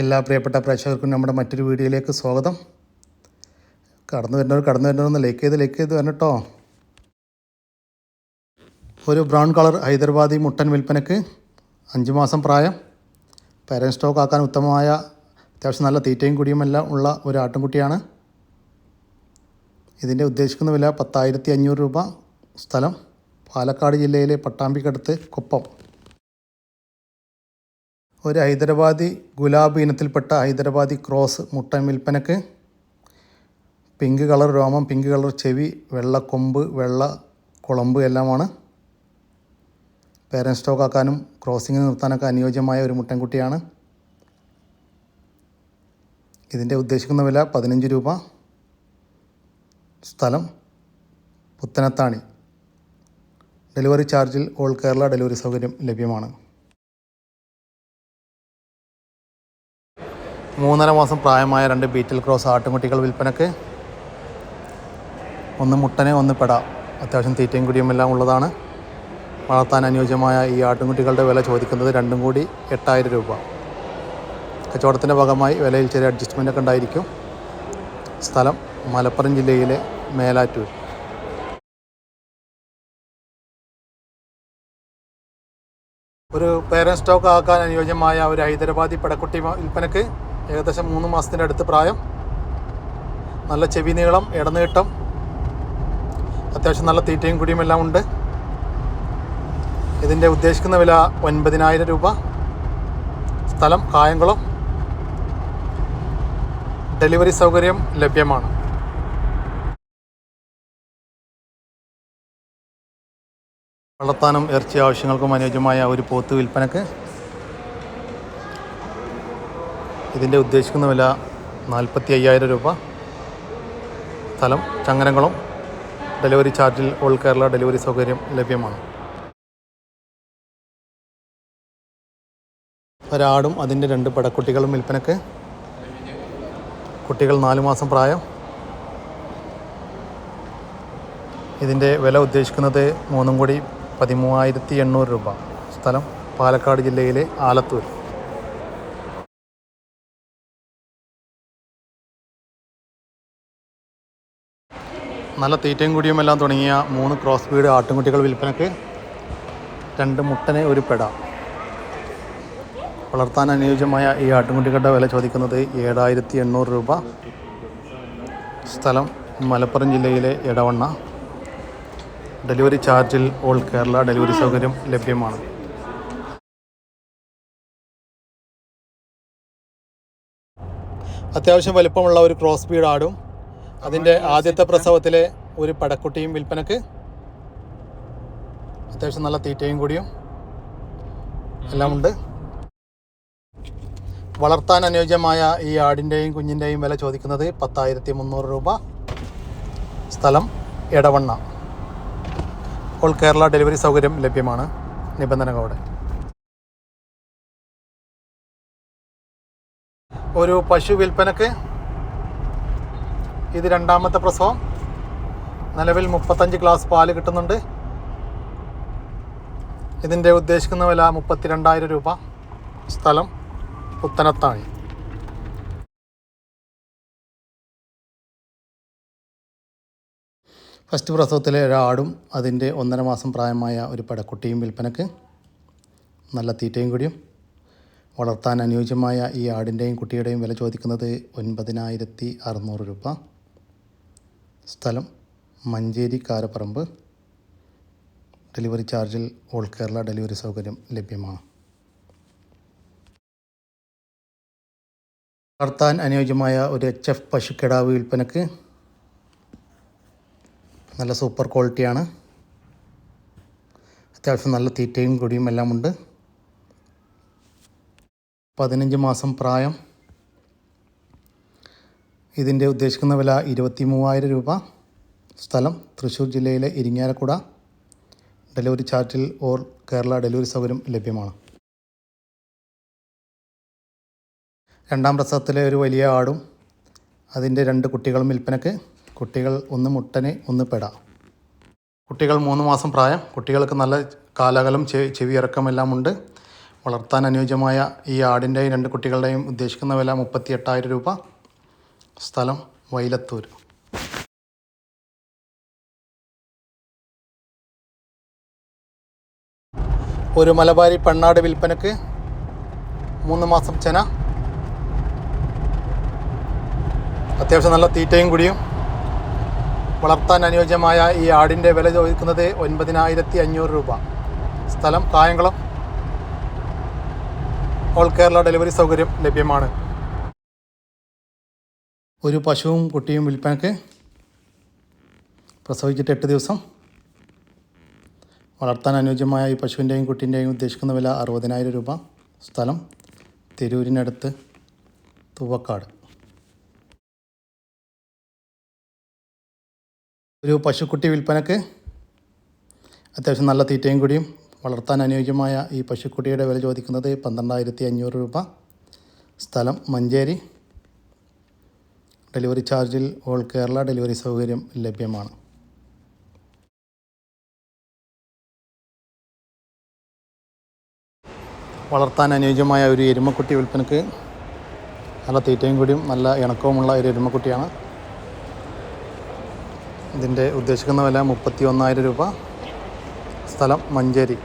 എല്ലാ പ്രിയപ്പെട്ട പ്രേക്ഷകർക്കും നമ്മുടെ മറ്റൊരു വീഡിയോയിലേക്ക് സ്വാഗതം. കടന്നു വരുന്നവർ കടന്നു വരുന്നവരൊന്ന് ലൈക്ക് ചെയ്ത് ലൈക്ക് ചെയ്ത് വരണം കേട്ടോ ഒരു ബ്രൗൺ കളർ ഹൈദരാബാദി മുട്ടൻ വിൽപ്പനയ്ക്ക് അഞ്ച് മാസം പ്രായം. പാരൻ സ്റ്റോക്ക് ആക്കാൻ ഉത്തമമായ അത്യാവശ്യം നല്ല തീറ്റയും കുടിയുമെല്ലാം ഉള്ള ഒരു ആട്ടിൻകുട്ടിയാണ് ഇതിന്റെ ഉദ്ദേശിക്കുന്ന വില പത്തായിരത്തി അഞ്ഞൂറ് രൂപ സ്ഥലം. പാലക്കാട് ജില്ലയിലെ പട്ടാമ്പിക്കടുത്ത് കുപ്പം. ഒരു ഹൈദരാബാദി ഗുലാബ് ഇനത്തിൽപ്പെട്ട ഹൈദരാബാദി ക്രോസ് മുട്ടൻ വിൽപ്പനക്ക്. പിങ്ക് കളർ രോമം പിങ്ക് കളർ ചെവി വെള്ള കൊമ്പ് വെള്ള കുളമ്പ് എല്ലാമാണ്. പേരൻ സ്റ്റോക്ക് ആക്കാനും ക്രോസിങ് നിർത്താനൊക്കെ അനുയോജ്യമായ ഒരു മുട്ടൻകുട്ടിയാണ്. ഇതിന്റെ ഉദ്ദേശിക്കുന്ന വില പതിനഞ്ച് രൂപ. സ്ഥലം പുത്തനത്താണി. ഡെലിവറി ചാർജിൽ ഓൾ കേരള ഡെലിവറി സൗകര്യം ലഭ്യമാണ്. മൂന്നര മാസം പ്രായമായ രണ്ട് ബീറ്റിൽ ക്രോസ് ആട്ടുംകുട്ടികൾ വിൽപ്പനക്ക്. ഒന്ന് മുട്ടനെ ഒന്ന് പെട. അത്യാവശ്യം തീറ്റയും കുടിയും എല്ലാം ഉള്ളതാണ്. വളർത്താൻ അനുയോജ്യമായ ഈ ആട്ടുംകുട്ടികളുടെ വില ചോദിക്കുന്നത് രണ്ടും കൂടി എട്ടായിരം രൂപ. കച്ചവടത്തിന്റെ ഭാഗമായി വിലയിൽ ചെറിയ അഡ്ജസ്റ്റ്മെന്റ് ഒക്കെ ഉണ്ടായിരിക്കും. സ്ഥലം മലപ്പുറം ജില്ലയിലെ മേലാറ്റൂർ. ഒരു പേരൻ സ്റ്റോക്ക് ആക്കാൻ അനുയോജ്യമായ ഒരു ഹൈദരാബാദി പടക്കുട്ടി വിൽപ്പനക്ക് ഏകദേശം മൂന്ന് മാസത്തിന്റെ അടുത്ത് പ്രായം. നല്ല ചെവി നീളം ഇടനീട്ടം അത്യാവശ്യം നല്ല തീറ്റയും കുടിയും എല്ലാം ഉണ്ട്. ഇതിന്റെ ഉദ്ദേശിക്കുന്ന വില ഒൻപതിനായിരം രൂപ. സ്ഥലം കായംകുളം. ഡെലിവറി സൗകര്യം ലഭ്യമാണ്. വളർത്താനും ഇറച്ചി ആവശ്യങ്ങൾക്കും അനുയോജ്യമായ ഒരു പോത്ത് വിൽപ്പനക്ക് ഇതിന്റെ ഉദ്ദേശിക്കുന്ന വില നാൽപ്പത്തി അയ്യായിരം രൂപ. സ്ഥലം ചങ്ങനകുളം ഡെലിവറി ചാർജിൽ ഓൾ കേരള ഡെലിവറി സൗകര്യം ലഭ്യമാണ്. ഒരാടും അതിന്റെ രണ്ട് പടക്കുട്ടികളും വിൽപ്പനക്ക്. കുട്ടികൾ നാലു മാസം പ്രായം. ഇതിന്റെ വില ഉദ്ദേശിക്കുന്നത് മൂന്നും കൂടി പതിമൂവായിരത്തി എണ്ണൂറ് രൂപ. സ്ഥലം പാലക്കാട് ജില്ലയിലെ ആലത്തൂർ. നല്ല തീറ്റയും കുടിയും എല്ലാം തുടങ്ങിയ മൂന്ന് ക്രോസ് ബീഡ് ആട്ടുംകുട്ടികൾ വിൽപ്പനക്ക് രണ്ട് മുട്ടനെ ഒരു പെട. വളർത്താൻ അനുയോജ്യമായ ഈ ആട്ടുംകുട്ടികളുടെ വില ചോദിക്കുന്നത് ഏഴായിരത്തി എണ്ണൂറ് രൂപ. സ്ഥലം മലപ്പുറം ജില്ലയിലെ എടവണ്ണ. ഡെലിവറി ചാർജിൽ ഓൾ കേരള ഡെലിവറി സൗകര്യം ലഭ്യമാണ്. അത്യാവശ്യം വലിപ്പമുള്ള ഒരു ക്രോസ് ബീഡ് ആടും. അതിന്റെ ആദ്യത്തെ പ്രസവത്തിലെ ഒരു പടക്കുട്ടിയും വിൽപ്പനക്ക് അത്യാവശ്യം നല്ല തീറ്റയും കൂടിയും എല്ലാം ഉണ്ട്. വളർത്താൻ അനുയോജ്യമായ ഈ ആടിന്റെയും കുഞ്ഞിന്റെയും വില ചോദിക്കുന്നത് പത്തായിരത്തി മുന്നൂറ് രൂപ സ്ഥലം എടവണ്ണ. ഓൾ കേരള ഡെലിവറി സൗകര്യം ലഭ്യമാണ്. നിബന്ധനകളോടെ ഒരു പശു വിൽപ്പനക്ക് ഇത് രണ്ടാമത്തെ പ്രസവം. നിലവിൽ മുപ്പത്തഞ്ച് ഗ്ലാസ് പാൽ കിട്ടുന്നുണ്ട്. ഇതിന്റെ ഉദ്ദേശിക്കുന്ന വില മുപ്പത്തി രണ്ടായിരം രൂപ. സ്ഥലം പുത്തനത്താണി. ഫസ്റ്റ് പ്രസവത്തിലെ ഒരാടും അതിന്റെ ഒന്നര മാസം പ്രായമായ ഒരു പടക്കുട്ടിയും വിൽപ്പനക്ക് നല്ല തീറ്റയും കൂടിയും വളർത്താൻ അനുയോജ്യമായ ഈ ആടിന്റെയും കുട്ടിയുടെയും വില ചോദിക്കുന്നത് ഒൻപതിനായിരത്തി അറുന്നൂറ് രൂപ. സ്ഥലം മഞ്ചേരി കാരപ്പറമ്പ്. ഡെലിവറി ചാർജിൽ ഓൾ കേരള ഡെലിവറി സൗകര്യം ലഭ്യമാണ്. വളർത്താൻ അനുയോജ്യമായ ഒരു എച്ച് എഫ് പശുക്കിടാവ് വിൽപ്പനക്ക് നല്ല സൂപ്പർ ക്വാളിറ്റിയാണ്. അത്യാവശ്യം നല്ല തീറ്റയും കൊടിയും എല്ലാം ഉണ്ട് പതിനഞ്ച് മാസം പ്രായം. ഇതിന്റെ ഉദ്ദേശിക്കുന്ന വില ഇരുപത്തി മൂവായിരം രൂപ. സ്ഥലം തൃശ്ശൂർ ജില്ലയിലെ ഇരിങ്ങാലക്കുട. ഡെലിവറി ചാർട്ടിൽ ഓർ കേരള ഡെലിവറി സൗകര്യം ലഭ്യമാണ്. രണ്ടാം പ്രസവത്തിലെ ഒരു വലിയ ആടും അതിന്റെ രണ്ട് കുട്ടികളും വിൽപ്പനക്ക് കുട്ടികൾ ഒന്ന് മുട്ടന് ഒന്ന് പെട. കുട്ടികൾ മൂന്ന് മാസം പ്രായം. കുട്ടികൾക്ക് നല്ല കാലകലം ചെവി ഇറക്കമെല്ലാം ഉണ്ട്. വളർത്താൻ അനുയോജ്യമായ ഈ ആടിന്റെയും രണ്ട് കുട്ടികളുടെയും ഉദ്ദേശിക്കുന്ന വില മുപ്പത്തി എട്ടായിരം രൂപ. സ്ഥലം വൈലത്തൂർ ഒരു മലബാരി പെണ്ണാട് വിൽപ്പനക്ക് മൂന്ന് മാസം ചെന. അത്യാവശ്യം നല്ല തീറ്റയും കൂടിയും. വളർത്താൻ അനുയോജ്യമായ ഈ ആടിന്റെ വില ചോദിക്കുന്നത് ഒൻപതിനായിരത്തി അഞ്ഞൂറ് രൂപ. സ്ഥലം കായംകുളം. ഓൾ കേരള ഡെലിവറി സൗകര്യം ലഭ്യമാണ്. ഒരു പശുവും കുട്ടിയും വിൽപ്പനക്ക് പ്രസവിച്ചിട്ട് എട്ട് ദിവസം. വളർത്താൻ അനുയോജ്യമായ ഈ പശുവിന്റെയും കുട്ടീന്റെയും ഉദ്ദേശിക്കുന്ന വില അറുപതിനായിരം രൂപ. സ്ഥലം തിരൂരിനടുത്ത് തുവക്കാട്. ഒരു പശുക്കുട്ടി വിൽപ്പനക്ക് അത്യാവശ്യം നല്ല തീറ്റയും കൂടിയും വളർത്താൻ അനുയോജ്യമായ ഈ പശുക്കുട്ടിയുടെ വില ചോദിക്കുന്നത് പന്ത്രണ്ടായിരത്തി അഞ്ഞൂറ് രൂപ. സ്ഥലം മഞ്ചേരി. ഡെലിവറി ചാർജിൽ ഓൾ കേരള ഡെലിവറി സൗകര്യം ലഭ്യമാണ്. വളർത്താൻ അനുയോജ്യമായ ഒരു എരുമക്കുട്ടി വിൽപ്പനക്ക് നല്ല തീറ്റയും കൂടിയും നല്ല ഇണക്കവുമുള്ള ഒരു എരുമക്കുട്ടിയാണ്. ഇതിന്റെ ഉദ്ദേശിക്കുന്ന വില മുപ്പത്തി ഒന്നായിരം രൂപ. സ്ഥലം മഞ്ചേരി.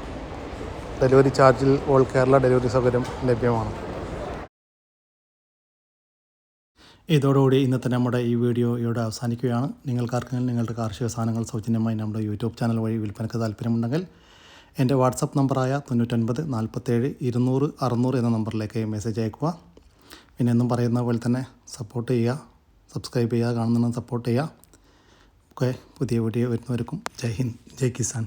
ഡെലിവറി ചാർജിൽ ഓൾ കേരള ഡെലിവറി സൗകര്യം ലഭ്യമാണ്. ഇതോടുകൂടി ഇന്നത്തെ നമ്മുടെ ഈ വീഡിയോ ഇവിടെ അവസാനിക്കുകയാണ്. നിങ്ങൾക്കാർക്കെങ്കിലും നിങ്ങളുടെ കാർഷിക സാധനങ്ങൾ സൗജന്യമായി നമ്മുടെ യൂട്യൂബ് ചാനൽ വഴി വിൽപ്പനയ്ക്ക് താല്പര്യമുണ്ടെങ്കിൽ എന്റെ വാട്സപ്പ് നമ്പറായ തൊണ്ണൂറ്റൊൻപത് നാൽപ്പത്തേഴ് ഇരുന്നൂറ് അറുന്നൂറ് എന്ന നമ്പറിലേക്ക് മെസ്സേജ് അയക്കുക. പിന്നെ എന്നും പറയുന്ന പോലെ തന്നെ സപ്പോർട്ട് ചെയ്യുക സബ്സ്ക്രൈബ് ചെയ്യുക കാണുന്ന സപ്പോർട്ട് ചെയ്യുക. ഓക്കെ പുതിയ വീഡിയോ വരുന്നവർക്കും ജയ് ഹിന്ദ് ജയ് കിസാൻ.